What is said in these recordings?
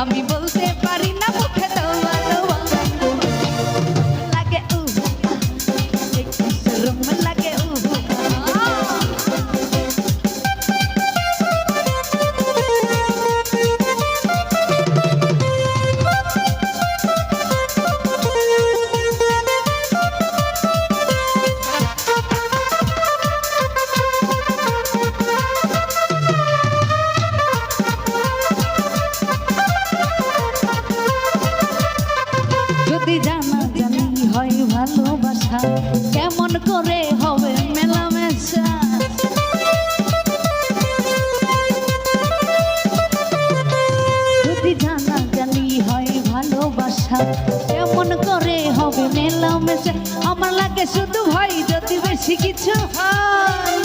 আমি বলতে পারি না এমন করে হবে মেলামেশা? আমার লাগে শুধু ভাই যদি বেশি কিছু হয়।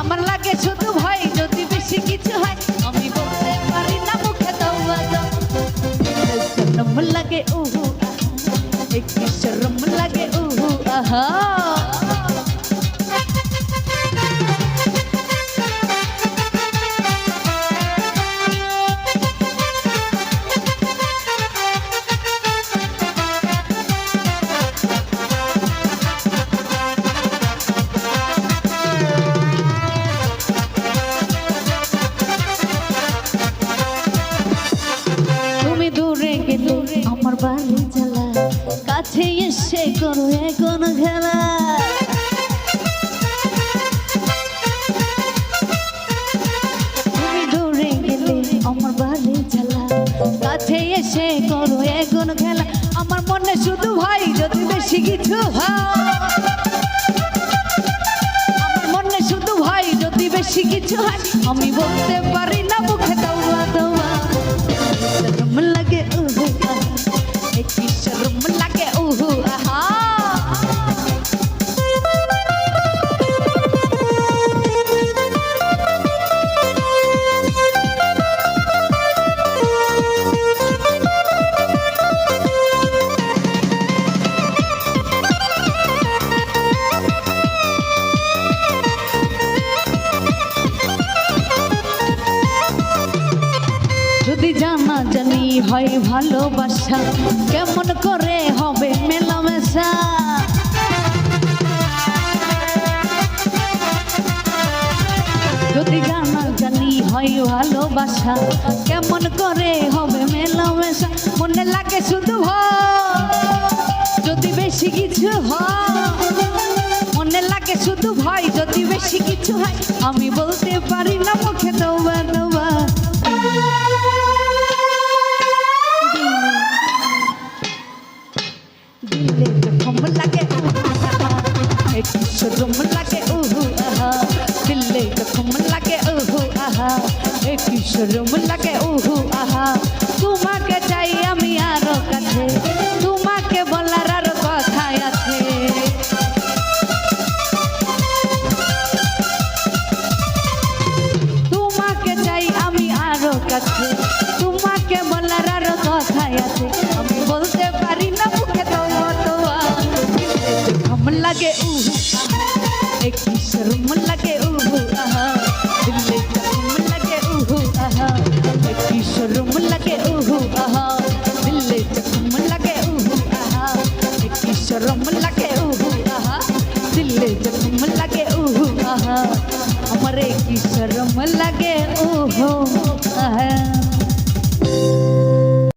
আমার লাগে শুধু ভাই যদি বেশি কিছু হয়, আমি বলতে পারি না, মুখে লাগে, উহু একটি শরম লাগে, উহু, আহা। কাছে এসে করো এখন খেলা? এসে করো এখন খেলা? আমার মনে শুধু ভাই যদি বেশি কিছু আমার মনে শুধু ভাই যদি বেশি কিছু হয়। আমি বলতে পারি না, মুখে দৌড়া যদি জানা জানি হয় ভালোবাসা, কেমন করে হবে মেলামেশা? যদি জানা জানি হয় ভালোবাসা, কেমন করে হবে মেলামেশা? মনে লাগে শুধু যদি বেশি কিছু মনে লাগে শুধু ভয়। যদি বেশি কিছু হয়, আমি বলতে পারি না মুখে দৌবা এক শরম লাগে ওহু আহা। দিলে জখম লাগে ওহু আহা। এক শরম লাগে ওহু আহা। তোমাকে চাই আমি আরও কাছে, তোমাকে বলার আরও কথা আছে। তোমাকে চাই আমি আরও কাছে, তোমাকে বলার আরও কথা আছে। दिल जख्म लगे उहु आहा हमारे की शर्म लगे उहु आहा